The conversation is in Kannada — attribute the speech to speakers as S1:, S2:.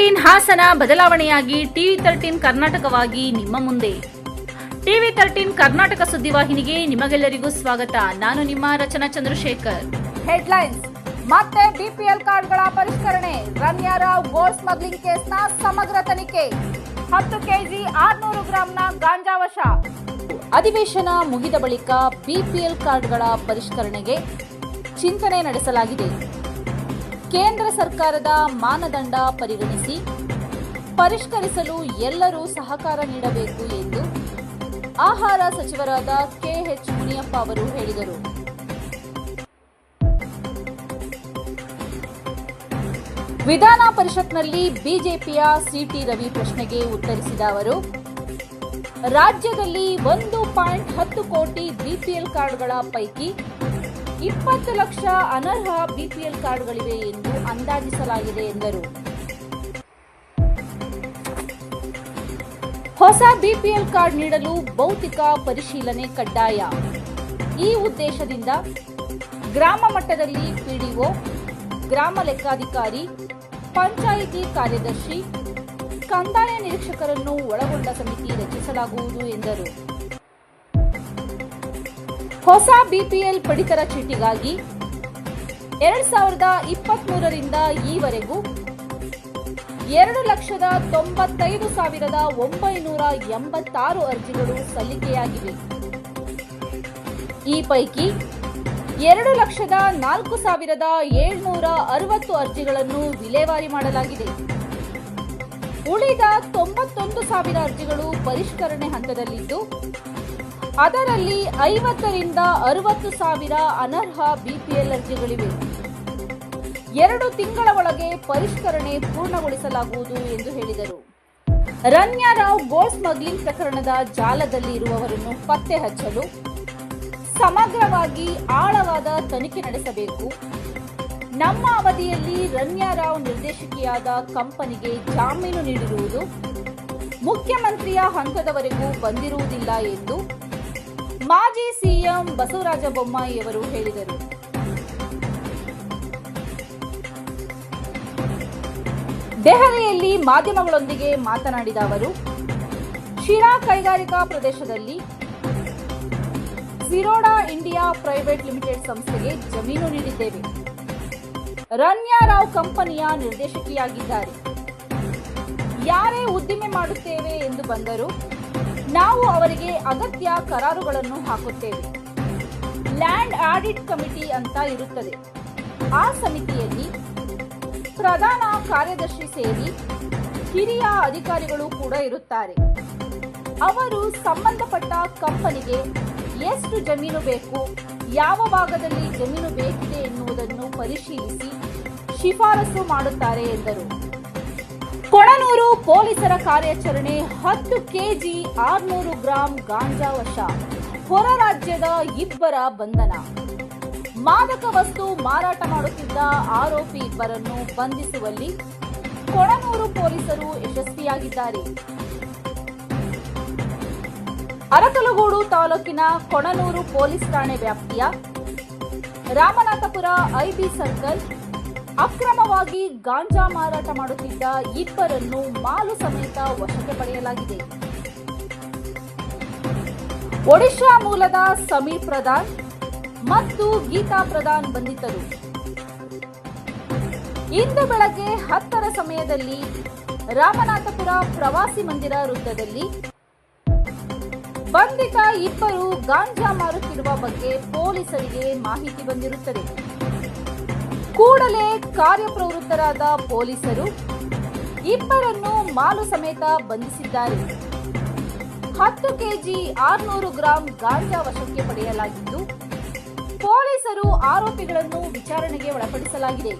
S1: ತರ್ಟೀನ್ ಹಾಸನ ಬದಲಾವಣೆಯಾಗಿ ಟಿವಿ ತರ್ಟೀನ್ ಕರ್ನಾಟಕವಾಗಿ ನಿಮ್ಮ ಮುಂದೆ. ಟಿವಿ ತರ್ಟೀನ್ ಕರ್ನಾಟಕ ಸುದ್ದಿವಾಹಿನಿಗೆ ನಿಮಗೆಲ್ಲರಿಗೂ ಸ್ವಾಗತ. ನಾನು ನಿಮ್ಮ ರಚನಾ ಚಂದ್ರಶೇಖರ್.
S2: ಹೆಡ್ಲೈನ್ಸ್ ಮತ್ತೆ ಬಿಪಿಎಲ್ ಕಾರ್ಡ್ಗಳ ಪರಿಷ್ಕರಣೆ. ರನ್ಯಾರಾವ್ ಗೋಲ್ಡ್ ಸ್ಮಗ್ಲಿಂಗ್ ಕೇಸ್ನ ಸಮಗ್ರ ತನಿಖೆ. ಹತ್ತು ಕೆಜಿ ಆರ್ನೂರು ಗ್ರಾಂನ ಗಾಂಜಾ ವಶ. ಅಧಿವೇಶನ ಮುಗಿದ ಬಳಿಕ ಬಿಪಿಎಲ್ ಕಾರ್ಡ್ಗಳ ಪರಿಷ್ಕರಣೆಗೆ ಚಿಂತನೆ ನಡೆಸಲಾಗಿದೆ. ಕೇಂದ್ರ ಸರ್ಕಾರದ ಮಾನದಂಡ ಪರಿಗಣಿಸಿ ಪರಿಷ್ಕರಿಸಲು ಎಲ್ಲರೂ ಸಹಕಾರ ನೀಡಬೇಕು ಎಂದು ಆಹಾರ ಸಚಿವರಾದ ಕೆಎಚ್ ಮುನಿಯಪ್ಪ ಅವರು ಹೇಳಿದರು. ವಿಧಾನ ಪರಿಷತ್ನಲ್ಲಿ ಬಿಜೆಪಿಯ ಸಿಟಿ ರವಿ ಪ್ರಶ್ನೆಗೆ ಉತ್ತರಿಸಿದ ಅವರು, ರಾಜ್ಯದಲ್ಲಿ ಒಂದು ಪಾಯಿಂಟ್ ಹತ್ತು ಕೋಟಿ ಬಿಪಿಎಲ್ ಕಾರ್ಡ್ಗಳ ಪೈಕಿ ಇಪ್ಪತ್ತು ಲಕ್ಷ ಅನರ್ಹ ಬಿಪಿಎಲ್ ಕಾರ್ಡ್ಗಳಿವೆ ಎಂದು ಅಂದಾಜಿಸಲಾಗಿದೆ ಎಂದರು. ಹೊಸ ಬಿಪಿಎಲ್ ಕಾರ್ಡ್ ನೀಡಲು ಭೌತಿಕ ಪರಿಶೀಲನೆ ಕಡ್ಡಾಯ. ಈ ಉದ್ದೇಶದಿಂದ ಗ್ರಾಮ ಮಟ್ಟದಲ್ಲಿ ಪಿಡಿಒ, ಗ್ರಾಮ ಲೆಕ್ಕಾಧಿಕಾರಿ, ಪಂಚಾಯಿತಿ ಕಾರ್ಯದರ್ಶಿ, ಕಂದಾಯ ನಿರೀಕ್ಷಕರನ್ನು ಒಳಗೊಂಡ ಸಮಿತಿ ರಚಿಸಲಾಗುವುದು ಎಂದರು. ಹೊಸ ಬಿಪಿಎಲ್ ಪಡಿತರ ಚೀಟಿಗಾಗಿ ಎರಡ್ ಸಾವಿರದ ಇಪ್ಪತ್ಮೂರರಿಂದ ಈವರೆಗೂ ಎರಡು ಲಕ್ಷದ ತೊಂಬತ್ತೈದು ಸಾವಿರದ ಒಂಬೈನೂರ ಎಂಬತ್ತಾರು ಅರ್ಜಿಗಳು ಸಲ್ಲಿಕೆಯಾಗಿವೆ. ಈ ಪೈಕಿ ಎರಡು ಲಕ್ಷದ ನಾಲ್ಕು ಸಾವಿರದ ಏಳ್ನೂರ ಅರವತ್ತು ಅರ್ಜಿಗಳನ್ನು ವಿಲೇವಾರಿ ಮಾಡಲಾಗಿದೆ. ಉಳಿದ ತೊಂಬತ್ತೊಂದು ಸಾವಿರ ಅರ್ಜಿಗಳು ಪರಿಷ್ಕರಣೆ ಹಂತದಲ್ಲಿದ್ದು ಅದರಲ್ಲಿ ಐವತ್ತರಿಂದ ಅರವತ್ತು ಸಾವಿರ ಅನರ್ಹ ಬಿಪಿಎಲ್ ಅರ್ಜಿಗಳಿವೆ. ಎರಡು ತಿಂಗಳ ಒಳಗೆ ಪರಿಷ್ಕರಣೆ ಪೂರ್ಣಗೊಳಿಸಲಾಗುವುದು ಎಂದು ಹೇಳಿದರು. ರನ್ಯಾರಾವ್ ಗೋಲ್ಡ್ ಸ್ಮಗ್ಲಿಂಗ್ ಪ್ರಕರಣದ ಜಾಲದಲ್ಲಿ ಇರುವವರನ್ನು ಪತ್ತೆ ಹಚ್ಚಲು ಸಮಗ್ರವಾಗಿ ಆಳವಾದ ತನಿಖೆ ನಡೆಸಬೇಕು. ನಮ್ಮ ಅವಧಿಯಲ್ಲಿ ರನ್ಯಾರಾವ್ ನಿರ್ದೇಶಕಿಯಾದ ಕಂಪನಿಗೆ ಜಾಮೀನು ನೀಡಿರುವುದು ಮುಖ್ಯಮಂತ್ರಿಯ ಹಂತದವರೆಗೂ ಬಂದಿರುವುದಿಲ್ಲ ಎಂದು ಮಾಜಿ ಸಿಎಂ ಬಸವರಾಜ ಬೊಮ್ಮಾಯಿಯವರು ಹೇಳಿದರು. ದೆಹಲಿಯಲ್ಲಿ ಮಾಧ್ಯಮಗಳೊಂದಿಗೆ ಮಾತನಾಡಿದ ಅವರು, ಶಿರಾ ಕೈಗಾರಿಕಾ ಪ್ರದೇಶದಲ್ಲಿ ಸಿರೋಡಾ ಇಂಡಿಯಾ ಪ್ರೈವೇಟ್ ಲಿಮಿಟೆಡ್ ಸಂಸ್ಥೆಗೆ ಜಮೀನು ನೀಡಿದ್ದೇವೆ. ರನ್ಯಾರಾವ್ ಕಂಪನಿಯ ನಿರ್ದೇಶಕಿಯಾಗಿದ್ದಾರೆ. ಯಾರೇ ಉದ್ದಿಮೆ ಮಾಡುತ್ತೇವೆ ಎಂದು ಬಂದರೂ ನಾವು ಅವರಿಗೆ ಅಗತ್ಯ ಕರಾರುಗಳನ್ನು ಹಾಕುತ್ತೇವೆ. ಲ್ಯಾಂಡ್ ಆಡಿಟ್ ಕಮಿಟಿ ಅಂತ ಇರುತ್ತದೆ. ಆ ಸಮಿತಿಯಲ್ಲಿ ಪ್ರಧಾನ ಕಾರ್ಯದರ್ಶಿ ಸೇರಿ ಹಿರಿಯ ಅಧಿಕಾರಿಗಳು ಕೂಡ ಇರುತ್ತಾರೆ. ಅವರು ಸಂಬಂಧಪಟ್ಟ ಕಂಪನಿಗೆ ಎಷ್ಟು ಜಮೀನು ಬೇಕು, ಯಾವ ಭಾಗದಲ್ಲಿ ಜಮೀನು ಬೇಕಿದೆ ಎನ್ನುವುದನ್ನು ಪರಿಶೀಲಿಸಿ ಶಿಫಾರಸು ಮಾಡುತ್ತಾರೆ ಎಂದರು. ಕೊಣನೂರು ಪೊಲೀಸರ ಕಾರ್ಯಾಚರಣೆ ಹತ್ತು ಕೆಜಿ ಆರ್ನೂರು ಗ್ರಾಂ ಗಾಂಜಾ ವಶ. ಹೊರ ರಾಜ್ಯದ ಇಬ್ಬರ ಬಂಧನ. ಮಾದಕ ವಸ್ತು ಮಾರಾಟ ಮಾಡುತ್ತಿದ್ದ ಆರೋಪಿ ಇಬ್ಬರನ್ನು ಬಂಧಿಸುವಲ್ಲಿ ಕೊಣನೂರು ಪೊಲೀಸರು ಯಶಸ್ವಿಯಾಗಿದ್ದಾರೆ. ಅರಕಲಗೂಡು ತಾಲೂಕಿನ ಕೊಣನೂರು ಪೊಲೀಸ್ ಠಾಣೆ ವ್ಯಾಪ್ತಿಯ ರಾಮನಾಥಪುರ ಐಬಿ ಸರ್ಕಲ್ ಅಕ್ರಮವಾಗಿ ಗಾಂಜಾ ಮಾರಾಟ ಮಾಡುತ್ತಿದ್ದ ಇಬ್ಬರನ್ನು ಮಾಲು ಸಮೇತ ವಶಕ್ಕೆ ಪಡೆಯಲಾಗಿದೆ. ಒಡಿಶಾ ಮೂಲದ ಸಮೀರ್ ಪ್ರಧಾನ್ ಮತ್ತು ಗೀತಾ ಪ್ರಧಾನ್ ಬಂಧಿತರು. ಇಂದು ಬೆಳಗ್ಗೆ ಹತ್ತರ ಸಮಯದಲ್ಲಿ ರಾಮನಾಥಪುರ ಪ್ರವಾಸಿ ಮಂದಿರ ವೃತ್ತದಲ್ಲಿ ಬಂಧಿತ ಇಬ್ಬರು ಗಾಂಜಾ ಮಾರುತ್ತಿರುವ ಬಗ್ಗೆ ಪೊಲೀಸರಿಗೆ ಮಾಹಿತಿ ಬಂದಿರುತ್ತದೆ. ಕೂಡಲೇ ಕಾರ್ಯಪ್ರವೃತ್ತರಾದ ಪೊಲೀಸರು ಇಬ್ಬರನ್ನು ಮಾಲು ಸಮೇತ ಬಂಧಿಸಿದ್ದಾರೆ. ಹತ್ತು ಕೆಜಿ ಆರ್ನೂರು ಗ್ರಾಂ ಗಾಂಜಾ ವಶಕ್ಕೆ ಪಡೆಯಲಾಗಿದ್ದು, ಪೊಲೀಸರು ಆರೋಪಿಗಳನ್ನು ವಿಚಾರಣೆಗೆ ಒಳಪಡಿಸಲಾಗಿದೆ.